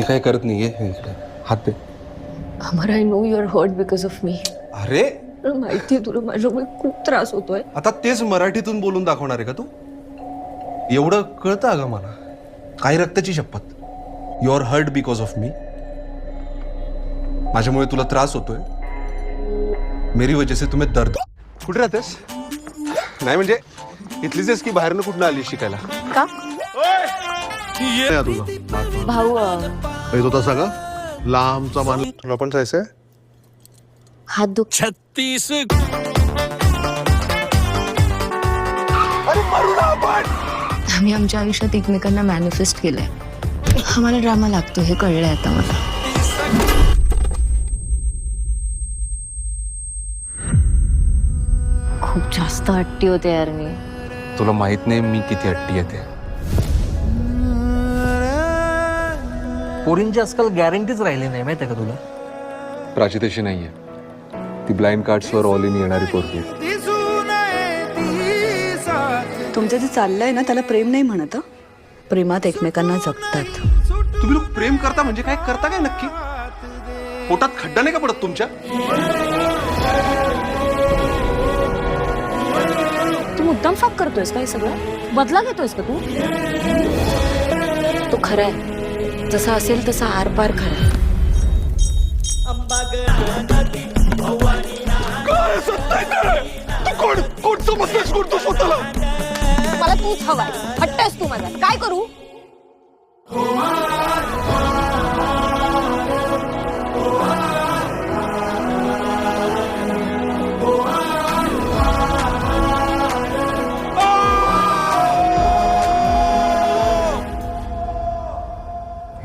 मी काय करत नाहीये. हे इकडे. हात दे Amar I know you're hurt because of me अरे! माहिती आहे तुला माझ्यामुळे खूप त्रास होतोय. आता तेच मराठीतून बोलून दाखवणार आहे का तू? एवढं कळतं अगं मला. काय रक्ताची शपथ. You are hurt because of me माझ्यामुळे तुला त्रास होतोय. मेरी वजह से तुम्ही दर्द. कुठे राहतेस? नाही म्हणजे इथलीच आहेस की बाहेरनं कुठनं आली शिकायला? का? तुझा. भाऊ अं, येतो तसा का लांबचा मान तुला पण जायचंय हात दुख छत्तीस. आम्ही आमच्या आयुष्यात एकमेकांना मॅनिफेस्ट केलंय. आम्हाला ड्रामा लागतो हे कळलंय आता मला. खूप जास्त हट्टी होते यार मी. तुला माहीत नाही मी किती हट्टी येते. पोरींची आजकाल गॅरंटीच राहिली नाही माहिती का तुला? प्राची तशी नाहीये. ती ब्लाइंड कार्ड्सवर ऑल इन येणारी पोरगी आहे. तुमचं जे चाललंय ना त्याला प्रेम नाही म्हणत हं. प्रेमात एकमेकांना जगतात. तुम्ही लोक प्रेम करता म्हणजे काय? करता काय नक्की? पोटात खड्डा नाही का पडत तुमच्या? तू मुद्दाम फाक करतोयस काय सगळं? बदला घेतोयस का तू? तो खरा आहे जसा असेल तसा आरपार खरा आहे कोण? कोण समजतेस? कोण तू स्वतःला? मला तूच हवाय हट्टस तू माझा. काय करू?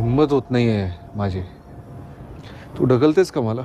हिंमत होत नाही आहे माझी. तू ढकलतेस का मला?